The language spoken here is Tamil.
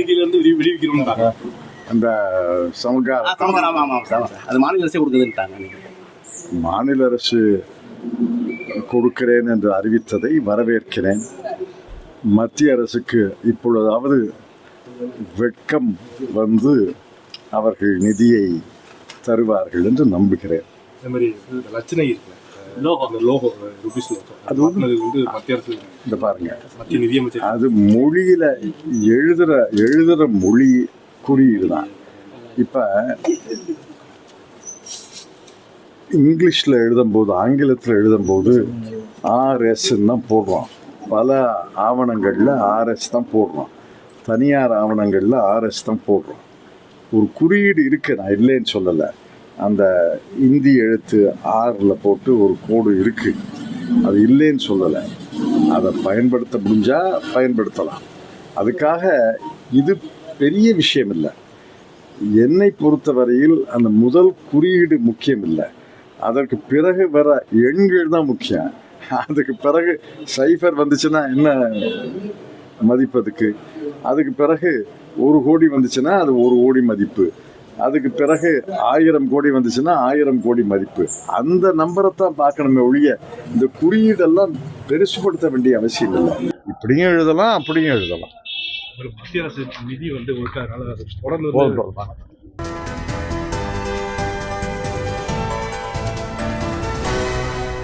நிதியிலிருந்து அந்த சமகார அது மாநில அரசே கொடுக்குதுன்ட்டாங்க. மாநில அரசு கொடுக்கிறேன் என்று அறிவித்ததை வரவேற்கிறேன். மத்திய அரசுக்கு இப்பொழுதாவது வெட்கம் வந்து அவர்கள் நிதியை தருவார்கள் என்று நம்புகிறேன். இந்த மாதிரி இந்த லட்சணை இருக்குல்ல. இந்த பாருங்க. அது மொழியில எழுதுற எழுதுற மொழி குறியீடு தான். இப்ப இங்கிலீஷ்ல எழுதும்போது ஆங்கிலத்தில் எழுதும்போது ஆர்எஸ் தான் போடுறோம். பல ஆவணங்கள்ல ஆர்எஸ் தான் போடுறோம். தனியார் ஆவணங்கள்ல ஆர்எஸ் தான் போடுறோம். ஒரு குறியீடு இருக்கு நான் இல்லைன்னு சொல்லலை. அந்த இந்தி எழுத்து ஆறில் போட்டு ஒரு கோடு இருக்குது அது இல்லைன்னு சொல்லலை. அதை பயன்படுத்த முடிஞ்சால் பயன்படுத்தலாம். அதுக்காக இது பெரிய விஷயம் இல்லை என்னை பொறுத்தவரையில் அந்த முதல் குறியீடு முக்கியம் இல்லை அதற்கு பிறகு வர எண்கள் தான் முக்கியம். அதுக்கு பிறகு சைஃபர் வந்துச்சுன்னா என்ன மதிப்பு அதுக்கு? அதுக்கு பிறகு ஒரு கோடி வந்துச்சுன்னா அது ஒரு கோடி மதிப்பு. அதுக்கு பிறகு ஆயிரம் கோடி வந்துச்சுன்னா ஆயிரம் கோடி மதிப்பு. அந்த நம்பரை தான் பார்க்கணுமே ஒழிய இந்த குறியீடெல்லாம் பெருசுபடுத்த வேண்டிய அவசியம் இல்லை. இப்படியும் எழுதலாம் அப்படியும் எழுதலாம். மத்திய அரசு நிதி வந்து